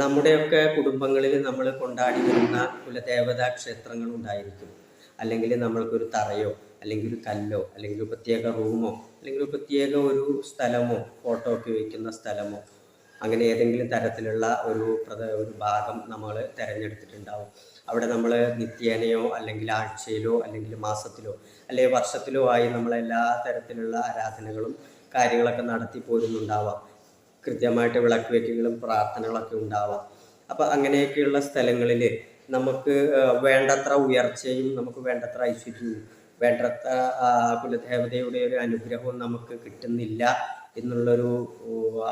നമ്മുടെയൊക്കെ കുടുംബങ്ങളിൽ നമ്മൾ കൊണ്ടാടി വരുന്ന കുലദേവതാ ക്ഷേത്രങ്ങൾ ഉണ്ടായിരിക്കും. അല്ലെങ്കിൽ നമ്മൾക്കൊരു തറയോ അല്ലെങ്കിൽ ഒരു കല്ലോ അല്ലെങ്കിൽ ഒരു പ്രത്യേക റൂമോ അല്ലെങ്കിൽ ഒരു പ്രത്യേക ഒരു സ്ഥലമോ ഫോട്ടോ ഒക്കെ വയ്ക്കുന്ന സ്ഥലമോ അങ്ങനെ ഏതെങ്കിലും തരത്തിലുള്ള ഒരു ഒരു ഭാഗം നമ്മൾ തിരഞ്ഞെടുത്തിട്ടുണ്ടാവും. അവിടെ നമ്മൾ നിത്യേനയോ അല്ലെങ്കിൽ ആഴ്ചയിലോ അല്ലെങ്കിൽ മാസത്തിലോ അല്ലെങ്കിൽ വർഷത്തിലോ ആയി നമ്മൾ എല്ലാ തരത്തിലുള്ള ആരാധനകളും കാര്യങ്ങളൊക്കെ നടത്തി പോരുന്നുണ്ടാവാം. കൃത്യമായിട്ട് വിളക്ക് വയ്ക്കലും പ്രാർത്ഥനകളൊക്കെ ഉണ്ടാവാം. അപ്പം അങ്ങനെയൊക്കെയുള്ള സ്ഥലങ്ങളിൽ നമുക്ക് വേണ്ടത്ര ഉയർച്ചയും നമുക്ക് വേണ്ടത്ര ഐശ്വര്യവും വേണ്ടത്ര കുലദേവതയുടെ ഒരു അനുഗ്രഹവും നമുക്ക് കിട്ടുന്നില്ല എന്നുള്ളൊരു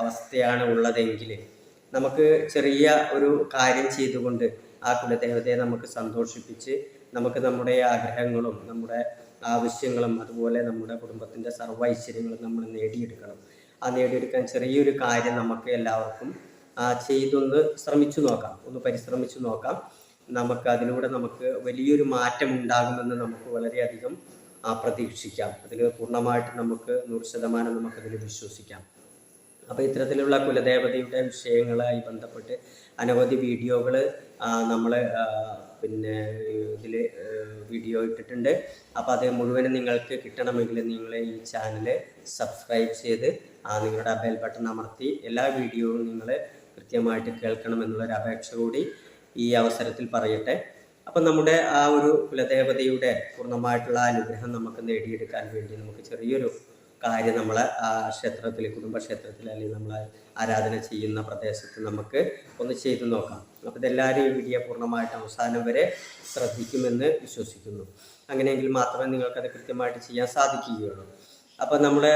അവസ്ഥയാണ് ഉള്ളതെങ്കിൽ നമുക്ക് ചെറിയ ഒരു കാര്യം ചെയ്തുകൊണ്ട് ആ കുലദേവതയെ നമുക്ക് സന്തോഷിപ്പിച്ച് നമുക്ക് നമ്മുടെ ആഗ്രഹങ്ങളും നമ്മുടെ ആവശ്യങ്ങളും അതുപോലെ നമ്മുടെ കുടുംബത്തിന്റെ സർവ ഐശ്വര്യങ്ങളും നമ്മൾ നേടിയെടുക്കണം. നേടിയെടുക്കാൻ ചെറിയൊരു കാര്യം നമുക്ക് എല്ലാവർക്കും ചെയ്തൊന്ന് ശ്രമിച്ചു നോക്കാം. ഒന്ന് പരിശ്രമിച്ചു നോക്കാം. നമുക്ക് അതിലൂടെ നമുക്ക് വലിയൊരു മാറ്റം ഉണ്ടാകുമെന്ന് നമുക്ക് വളരെയധികം പ്രതീക്ഷിക്കാം. അതിൽ പൂർണമായിട്ട് നമുക്ക് നൂറ് ശതമാനം നമുക്കതിൽ വിശ്വസിക്കാം. അപ്പോൾ ഇത്തരത്തിലുള്ള കുലദേവതയുടെ വിഷയങ്ങളുമായി ബന്ധപ്പെട്ട് അനവധി വീഡിയോകൾ നമ്മൾ പിന്നെ ഇതിൽ വീഡിയോ ഇട്ടിട്ടുണ്ട്. അപ്പോൾ അത് മുഴുവനും നിങ്ങൾക്ക് കിട്ടണമെങ്കിൽ നിങ്ങൾ ഈ ചാനൽ സബ്സ്ക്രൈബ് ചെയ്ത് ആ നിങ്ങളുടെ ബെൽ ബട്ടൺ അമർത്തി എല്ലാ വീഡിയോയും നിങ്ങൾ കൃത്യമായിട്ട് കേൾക്കണമെന്നുള്ളൊരു അപേക്ഷ കൂടി ഈ അവസരത്തിൽ പറയട്ടെ. അപ്പം നമ്മുടെ ആ ഒരു കുലദേവതയുടെ പൂർണമായിട്ടുള്ള അനുഗ്രഹം നമുക്ക് നേടിയെടുക്കാൻ വേണ്ടി നമുക്ക് ചെറിയൊരു കാര്യം നമ്മൾ ആ ക്ഷേത്രത്തിൽ കുടുംബക്ഷേത്രത്തിൽ അല്ലെങ്കിൽ നമ്മൾ ആരാധന ചെയ്യുന്ന പ്രദേശത്ത് നമുക്ക് ഒന്ന് ചെയ്തു നോക്കാം. അപ്പോൾ ഇതെല്ലാവരും ഈ വീഡിയോ പൂർണമായിട്ട് അവസാനം വരെ ശ്രദ്ധിക്കുമെന്ന് വിശ്വസിക്കുന്നു. അങ്ങനെയെങ്കിൽ മാത്രമേ നിങ്ങൾക്കത് കൃത്യമായിട്ട് ചെയ്യാൻ സാധിക്കുകയുള്ളൂ. അപ്പോൾ നമ്മുടെ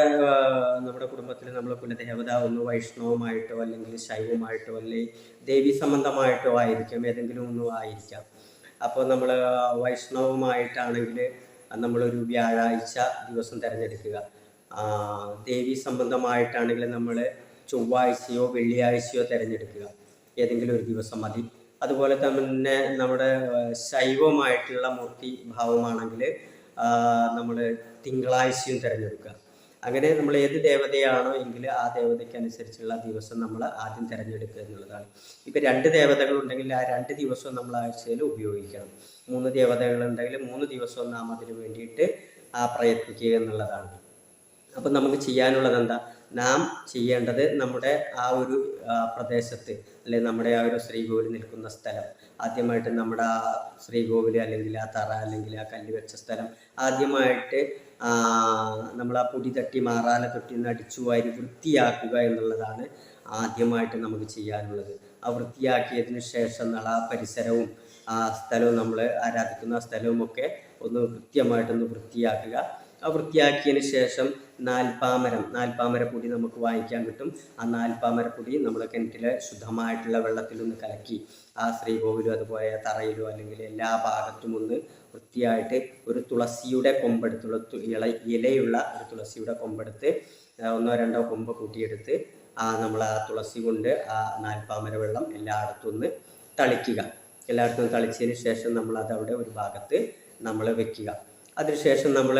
നമ്മുടെ കുടുംബത്തിൽ നമ്മൾ കുലദേവത ഒന്ന് വൈഷ്ണവമായിട്ടോ അല്ലെങ്കിൽ ശൈവമായിട്ടോ അല്ലെങ്കിൽ ദേവി സംബന്ധമായിട്ടോ ആയിരിക്കാം ഏതെങ്കിലും ഒന്നും ആയിരിക്കാം. അപ്പോൾ നമ്മൾ വൈഷ്ണവമായിട്ടാണെങ്കിൽ നമ്മളൊരു വ്യാഴാഴ്ച ദിവസം തിരഞ്ഞെടുക്കുക. ദേവി സംബന്ധമായിട്ടാണെങ്കിൽ നമ്മൾ ചൊവ്വാഴ്ചയോ വെള്ളിയാഴ്ചയോ തിരഞ്ഞെടുക്കുക. ഏതെങ്കിലും ഒരു ദിവസം മതി. അതുപോലെ തന്നെ നമ്മുടെ ശൈവമായിട്ടുള്ള മൂർത്തി ഭാവമാണെങ്കിൽ നമ്മൾ തിങ്കളാഴ്ചയും തിരഞ്ഞെടുക്കുക. അങ്ങനെ നമ്മൾ ഏത് ദേവതയാണോ എങ്കിൽ ആ ദേവതയ്ക്ക് അനുസരിച്ചുള്ള ദിവസം നമ്മൾ ആദ്യം തിരഞ്ഞെടുക്കുക എന്നുള്ളതാണ്. ഇപ്പം രണ്ട് ദേവതകൾ ഉണ്ടെങ്കിൽ ആ രണ്ട് ദിവസവും നമ്മൾ ആഴ്ചയിൽ ഉപയോഗിക്കണം. മൂന്ന് ദേവതകൾ ഉണ്ടെങ്കിൽ മൂന്ന് ദിവസവും നാം അതിന് വേണ്ടിയിട്ട് ആ പ്രയത്നിക്കുക എന്നുള്ളതാണ്. അപ്പം നമുക്ക് ചെയ്യാനുള്ളത് എന്താ നാം ചെയ്യേണ്ടത് നമ്മുടെ ആ ഒരു പ്രദേശത്ത് അല്ലെങ്കിൽ നമ്മുടെ ആ ഒരു ശ്രീകോവിൽ നിൽക്കുന്ന സ്ഥലം. ആദ്യമായിട്ട് നമ്മുടെ ആ ശ്രീകോവിൽ അല്ലെങ്കിൽ ആ തറ അല്ലെങ്കിൽ ആ കല്ല് വെച്ച സ്ഥലം. ആദ്യമായിട്ട് നമ്മൾ ആ പൊടി തട്ടി മാറാല തൊട്ടി നിന്ന് അടിച്ചു വാരി വൃത്തിയാക്കുക എന്നുള്ളതാണ് ആദ്യമായിട്ട് നമുക്ക് ചെയ്യാനുള്ളത്. ആ വൃത്തിയാക്കിയതിന് ശേഷം നമ്മൾ ആ പരിസരവും ആ സ്ഥലവും നമ്മൾ ആരാധിക്കുന്ന ആ സ്ഥലവും ഒക്കെ ഒന്ന് കൃത്യമായിട്ടൊന്ന് വൃത്തിയാക്കുക. ആ വൃത്തിയാക്കിയതിന് ശേഷം നാൽപ്പാമരം നാൽപ്പാമര പൊടി നമുക്ക് വാങ്ങിക്കാൻ കിട്ടും ആ നാൽപ്പാമര പൊടി നമ്മൾ കിണറ്റിലെ ശുദ്ധമായിട്ടുള്ള വെള്ളത്തിലൊന്ന് കലക്കി ആ ശ്രീകോവിലും അതുപോലെ തറയിലോ അല്ലെങ്കിൽ എല്ലാ ഭാഗത്തും ഒന്ന് വൃത്തിയായിട്ട് ഒരു തുളസിയുടെ കൊമ്പെടുത്തുള്ള ഇള ഇലയുള്ള ഒരു തുളസിയുടെ കൊമ്പെടുത്ത് ഒന്നോ രണ്ടോ കൊമ്പ് കൂട്ടിയെടുത്ത് ആ നമ്മൾ ആ തുളസി കൊണ്ട് ആ നാൽപ്പാമര വെള്ളം എല്ലായിടത്തും ഒന്ന് തളിക്കുക. എല്ലായിടത്തും തളിച്ചതിന് ശേഷം നമ്മൾ അതവിടെ ഒരു ഭാഗത്ത് നമ്മൾ വെക്കുക. അതിനുശേഷം നമ്മൾ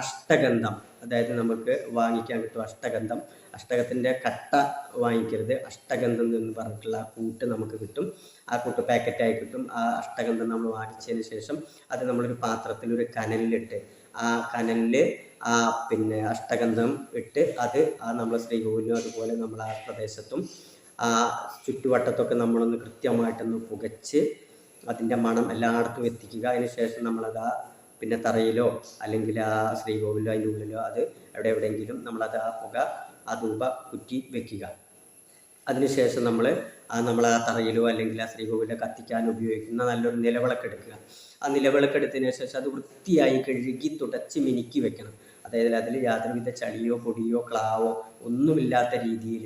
അഷ്ടഗന്ധം. അതായത് നമുക്ക് വാങ്ങിക്കാൻ കിട്ടും അഷ്ടഗന്ധം. അഷ്ടകത്തിന്റെ കട്ട വാങ്ങിക്കരുത്. അഷ്ടഗന്ധം എന്ന് പറഞ്ഞിട്ടുള്ള ആ കൂട്ട് നമുക്ക് കിട്ടും. ആ കൂട്ട് പാക്കറ്റായി കിട്ടും. ആ അഷ്ടഗന്ധം നമ്മൾ വാങ്ങിച്ചതിന് ശേഷം അത് നമ്മളൊരു പാത്രത്തിൽ ഒരു കനലിലിട്ട് ആ കനലിൽ ആ പിന്നെ അഷ്ടഗന്ധം ഇട്ട് അത് ആ നമ്മൾ ശ്രീകോവിലും അതുപോലെ നമ്മൾ ആ പ്രദേശത്തും ആ ചുറ്റുവട്ടത്തൊക്കെ നമ്മളൊന്ന് കൃത്യമായിട്ടൊന്ന് പുകച്ച് അതിന്റെ മണം എല്ലായിടത്തും എത്തിക്കുക. അതിന് ശേഷം നമ്മളത് ആ പിന്നെ തറയിലോ അല്ലെങ്കിൽ ആ ശ്രീകോവിലോ അതിന്റെ ഉള്ളിലോ അത് എവിടെ എവിടെയെങ്കിലും നമ്മളത് ആ പുക ആ ധൂപ കുറ്റി വെക്കുക. അതിനുശേഷം നമ്മൾ ആ നമ്മൾ ആ തറയിലോ അല്ലെങ്കിൽ ആ ശ്രീകോവിലോ കത്തിക്കാൻ ഉപയോഗിക്കുന്ന നല്ലൊരു നിലവിളക്ക് എടുക്കുക. ആ നിലവിളക്ക് എടുത്തതിന് ശേഷം അത് വൃത്തിയായി കഴുകി തുടച്ച് മിനുക്കി വെക്കണം. അതായത് അതിൽ യാതൊരുവിധ ചളിയോ പൊടിയോ ക്ലാവോ ഒന്നുമില്ലാത്ത രീതിയിൽ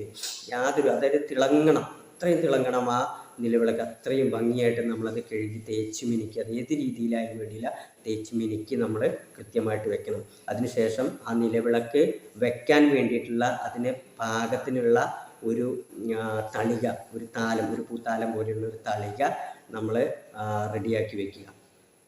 യാതൊരു അതായത് തിളങ്ങണം. അത്രയും തിളങ്ങണം ആ നിലവിളക്ക് അത്രയും ഭംഗിയായിട്ട് നമ്മളത് കഴുകി തേച്ച് മിനുക്കി അത് ഏത് രീതിയിലായാലും വേണ്ടിയില്ല. തേച്ച് മിനുക്കി നമ്മൾ കൃത്യമായിട്ട് വെക്കണം. അതിനുശേഷം ആ നിലവിളക്ക് വെക്കാൻ വേണ്ടിയിട്ടുള്ള അതിന് പാകത്തിനുള്ള ഒരു തളിക ഒരു താലം ഒരു പൂത്താലം പോലെയുള്ള ഒരു തളിക നമ്മൾ റെഡിയാക്കി വെക്കുക.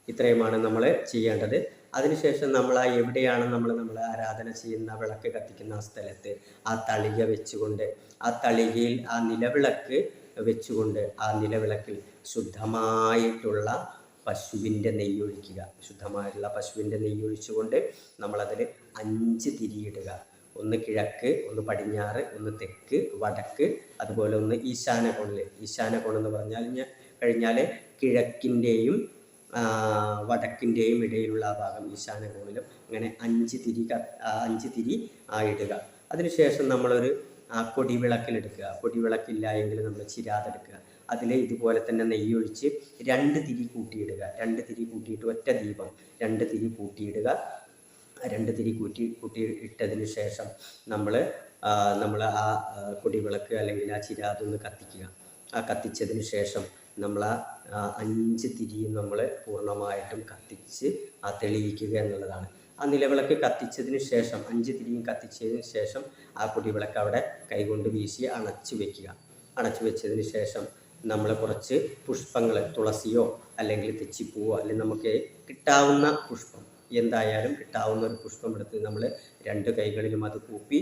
ഇത്രയുമാണ് നമ്മൾ ചെയ്യേണ്ടത്. അതിനുശേഷം നമ്മൾ ആ എവിടെയാണ് നമ്മൾ നമ്മൾ ആരാധന ചെയ്യുന്ന വിളക്ക് കത്തിക്കുന്ന ആ സ്ഥലത്ത് ആ തളിക വെച്ചുകൊണ്ട് ആ തളികയിൽ ആ നിലവിളക്ക് വെച്ചുകൊണ്ട് ആ നിലവിളക്കിൽ ശുദ്ധമായിട്ടുള്ള പശുവിന്റെ നെയ്യൊഴിക്കുക. ശുദ്ധമായിട്ടുള്ള പശുവിന്റെ നെയ്യൊഴിച്ചുകൊണ്ട് നമ്മളതിൽ അഞ്ച് തിരിയിടുക. ഒന്ന് കിഴക്ക് ഒന്ന് പടിഞ്ഞാറ് ഒന്ന് തെക്ക് വടക്ക് അതുപോലെ ഒന്ന് ഈശാന കോണിൽ ഈശാന കോൺ എന്ന് പറഞ്ഞാൽ കഴിഞ്ഞാൽ കിഴക്കിന്റെയും വടക്കിന്റെയും ഇടയിലുള്ള ഭാഗം ഈശാന കോണിലും ഇങ്ങനെ അഞ്ച് തിരി അഞ്ച് തിരി ഇടുക. അതിനുശേഷം നമ്മളൊരു ആ കൊടിവിളക്കിലെടുക്കുക കൊടിവിളക്കില്ല എങ്കിൽ നമ്മൾ ചിരാതെടുക്കുക. അതിൽ ഇതുപോലെ തന്നെ നെയ്യൊഴിച്ച് രണ്ട് തിരി കൂട്ടിയിടുക. രണ്ട് തിരി കൂട്ടിയിട്ട് ഒറ്റ ദീപം. രണ്ട് തിരി കൂട്ടിയിടുക. രണ്ട് തിരി കൂട്ടി കൂട്ടി ഇട്ടതിന് ശേഷം നമ്മൾ നമ്മൾ ആ കൊടി കൊടിവിളക്ക് അല്ലെങ്കിൽ ആ ചിരാതൊന്ന് കത്തിക്കുക. ആ കത്തിച്ചതിന് ശേഷം നമ്മൾ ആ അഞ്ച് തിരിയും നമ്മൾ പൂർണമായിട്ടും കത്തിച്ച് ആ തെളിയിക്കുക എന്നുള്ളതാണ്. ആ നിലവിളക്ക് കത്തിച്ചതിന് ശേഷം അഞ്ച് തിരിയും കത്തിച്ചതിന് ശേഷം ആ കുടിവിളക്ക് അവിടെ കൈകൊണ്ട് വീശി അണച്ചു വെക്കുക. അണച്ചു വെച്ചതിന് ശേഷം നമ്മൾ കുറച്ച് പുഷ്പങ്ങൾ തുളസിയോ അല്ലെങ്കിൽ തെച്ചിപ്പൂവോ അല്ലെങ്കിൽ നമുക്ക് കിട്ടാവുന്ന പുഷ്പം എന്തായാലും കിട്ടാവുന്ന ഒരു പുഷ്പം എടുത്ത് നമ്മൾ രണ്ട് കൈകളിലും അത് കൂപ്പി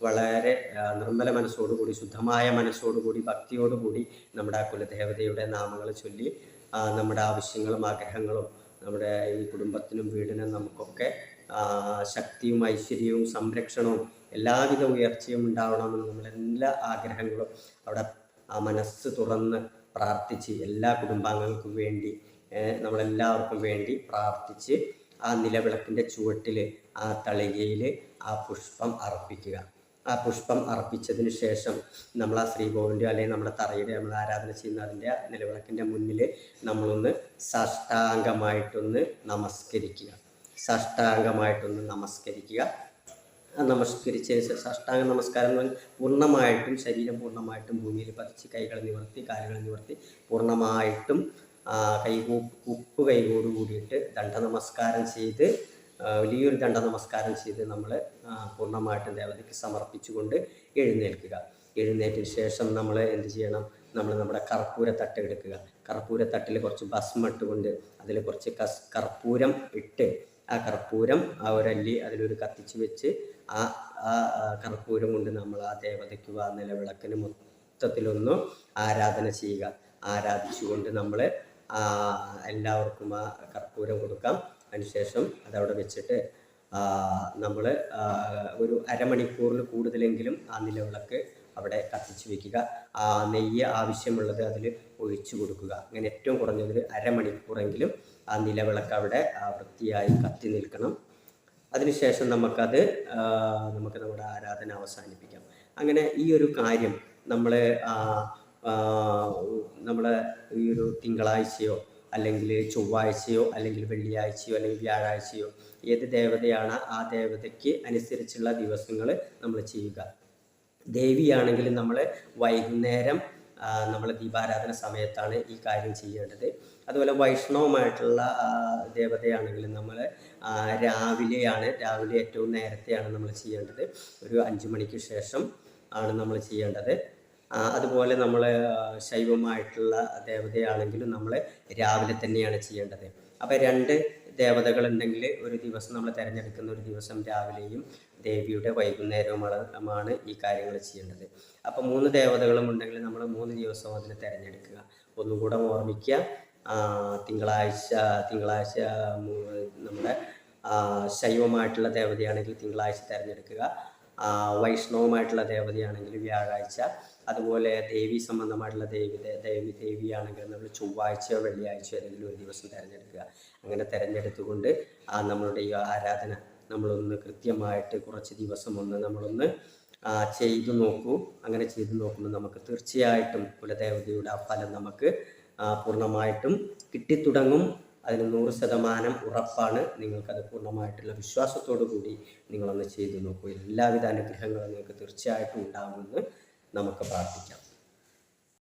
വളരെ നിർമ്മല മനസ്സോടുകൂടി ശുദ്ധമായ മനസ്സോടുകൂടി ഭക്തിയോടുകൂടി നമ്മുടെ ആ കുലദേവതയുടെ നാമങ്ങൾ ചൊല്ലി നമ്മുടെ ആവശ്യങ്ങളും ആഗ്രഹങ്ങളും നമ്മുടെ ഈ കുടുംബത്തിനും വീടിനും നമുക്കൊക്കെ ശക്തിയും ഐശ്വര്യവും സംരക്ഷണവും എല്ലാവിധ ഉയർച്ചയും ഉണ്ടാവണമെന്ന് നമ്മൾ എല്ലാ ആഗ്രഹങ്ങളും അവിടെ ആ മനസ്സ് തുറന്ന് പ്രാർത്ഥിച്ച് എല്ലാ കുടുംബാംഗങ്ങൾക്കും വേണ്ടി നമ്മളെല്ലാവർക്കും വേണ്ടി പ്രാർത്ഥിച്ച് ആ നിലവിളക്കിന്റെ ചുവട്ടിൽ ആ തളികയിൽ ആ പുഷ്പം അർപ്പിക്കുക. ആ പുഷ്പം അർപ്പിച്ചതിന് ശേഷം നമ്മൾ ആ ശ്രീകോവിന്റെ അല്ലെങ്കിൽ നമ്മുടെ തറയുടെ നമ്മൾ ആരാധന ചെയ്യുന്ന അതിന്റെ നിലവിളക്കിന്റെ മുന്നിൽ നമ്മളൊന്ന് സാഷ്ടാംഗമായിട്ടൊന്ന് നമസ്കരിക്കുക. സാഷ്ടാംഗമായിട്ടൊന്ന് നമസ്കരിക്കുക. നമസ്കരിച്ച നമസ്കരിച്ചതിന് ശേഷം അഷ്ടാംഗ നമസ്കാരം എന്ന് പറഞ്ഞാൽ പൂർണമായിട്ടും ശരീരം പൂർണമായിട്ടും ഭൂമിയിൽ പതിച്ച് കൈകൾ നിവർത്തി കാലുകൾ നിവർത്തി പൂർണമായിട്ടും കൈ ഉപ്പ് കൈകോട് കൂടിയിട്ട് ദണ്ഡ നമസ്കാരം ചെയ്ത് വലിയൊരു ദണ്ഡ നമസ്കാരം ചെയ്ത് നമ്മൾ പൂർണമായിട്ടും ദേവതയ്ക്ക് സമർപ്പിച്ചുകൊണ്ട് എഴുന്നേൽക്കുക. എഴുന്നേറ്റിന് ശേഷം നമ്മൾ എന്ത് ചെയ്യണം? നമ്മൾ നമ്മുടെ കർപ്പൂര തട്ട് എടുക്കുക. കർപ്പൂര തട്ടിൽ കുറച്ച് ഭസ്മം ഇട്ടുകൊണ്ട് അതിൽ കുറച്ച് കർപ്പൂരം ഇട്ട് ആ കർപ്പൂരം ആ ഒരു അല്ലി അതിലൊരു കത്തിച്ച് വെച്ച് ആ ആ കർപ്പൂരം കൊണ്ട് നമ്മൾ ആ ദേവതയ്ക്ക് ആ നിലവിളക്കിന് മൊത്തത്തിലൊന്ന് ആരാധന ചെയ്യുക. ആരാധിച്ചുകൊണ്ട് നമ്മൾ എല്ലാവർക്കും ആ കർപ്പൂരം കൊടുക്കാം. അതിനുശേഷം അതവിടെ വെച്ചിട്ട് നമ്മൾ ഒരു അരമണിക്കൂറിൽ കൂടുതലെങ്കിലും ആ നിലവിളക്ക് അവിടെ കത്തിച്ച് വെക്കുക. ആ നെയ്യ് ആവശ്യമുള്ളത് അതിൽ ഒഴിച്ചു കൊടുക്കുക. അങ്ങനെ ഏറ്റവും കുറഞ്ഞത് ഒരു അരമണിക്കൂറെങ്കിലും ആ നിലവിളക്ക് അവിടെ വൃത്തിയായി കത്തി നിൽക്കണം. അതിനുശേഷം നമുക്കത് നമുക്ക് നമ്മുടെ ആരാധന അവസാനിപ്പിക്കാം. അങ്ങനെ ഈ ഒരു കാര്യം നമ്മൾ നമ്മൾ ഈ ഒരു തിങ്കളാഴ്ചയോ അല്ലെങ്കിൽ ചൊവ്വാഴ്ചയോ അല്ലെങ്കിൽ വെള്ളിയാഴ്ചയോ അല്ലെങ്കിൽ വ്യാഴാഴ്ചയോ ഏത് ദേവതയാണ് ആ ദേവതയ്ക്ക് അനുസരിച്ചുള്ള ദിവസങ്ങൾ നമ്മൾ ചെയ്യുക. ദേവിയാണെങ്കിൽ നമ്മൾ വൈകുന്നേരം നമ്മൾ ദീപാരാധന സമയത്താണ് ഈ കാര്യം ചെയ്യേണ്ടത്. അതുപോലെ വൈഷ്ണവമായിട്ടുള്ള ദേവതയാണെങ്കിലും നമ്മൾ രാവിലെയാണ് രാവിലെ ഏറ്റവും നേരത്തെയാണ് നമ്മൾ ചെയ്യേണ്ടത്. ഒരു അഞ്ച് മണിക്ക് ശേഷം ആണ് നമ്മൾ ചെയ്യേണ്ടത്. അതുപോലെ നമ്മൾ ശൈവമായിട്ടുള്ള ദേവതയാണെങ്കിലും നമ്മൾ രാവിലെ തന്നെയാണ് ചെയ്യേണ്ടത്. അപ്പോൾ രണ്ട് ദേവതകളുണ്ടെങ്കിൽ ഒരു ദിവസം നമ്മൾ തിരഞ്ഞെടുക്കുന്ന ഒരു ദിവസം രാവിലെയും ദേവിയുടെ വൈകുന്നേരവുമാണ് ഈ കാര്യങ്ങൾ ചെയ്യേണ്ടത്. അപ്പോൾ മൂന്ന് ദേവതകളും ഉണ്ടെങ്കിൽ നമ്മൾ മൂന്ന് ദിവസവും അതിനെ തിരഞ്ഞെടുക്കുക. ഒന്നും കൂടെ ഓർമ്മിക്കുക തിങ്കളാഴ്ച തിങ്കളാഴ്ച നമ്മുടെ ശൈവമായിട്ടുള്ള ദേവതയാണെങ്കിൽ തിങ്കളാഴ്ച തിരഞ്ഞെടുക്കുക. വൈഷ്ണവമായിട്ടുള്ള ദേവതയാണെങ്കിൽ വ്യാഴാഴ്ച അതുപോലെ ദേവി സംബന്ധമായിട്ടുള്ള ദേവി ദേവി ദേവിയാണെങ്കിൽ നമ്മൾ ചൊവ്വാഴ്ചയോ വെള്ളിയാഴ്ചയോ ഏതെങ്കിലും ഒരു ദിവസം തിരഞ്ഞെടുക്കുക. അങ്ങനെ തിരഞ്ഞെടുത്തുകൊണ്ട് ആ നമ്മളുടെ ഈ ആരാധന നമ്മളൊന്ന് കൃത്യമായിട്ട് കുറച്ച് ദിവസം ഒന്ന് നമ്മളൊന്ന് ചെയ്തു നോക്കൂ. അങ്ങനെ ചെയ്തു നോക്കുമ്പോൾ നമുക്ക് തീർച്ചയായിട്ടും കുലദേവതയുടെ ആ ഫലം നമുക്ക് പൂർണമായിട്ടും കിട്ടിത്തുടങ്ങും. അതിന് നൂറ് ശതമാനം ഉറപ്പാണ് നിങ്ങൾക്കത് പൂർണമായിട്ടുള്ള വിശ്വാസത്തോടു കൂടി നിങ്ങളൊന്ന് ചെയ്തു നോക്കൂ. എല്ലാവിധ അനുഗ്രഹങ്ങളും നിങ്ങൾക്ക് തീർച്ചയായിട്ടും ഉണ്ടാകുമെന്ന് നമുക്ക് പ്രാർത്ഥിക്കാം.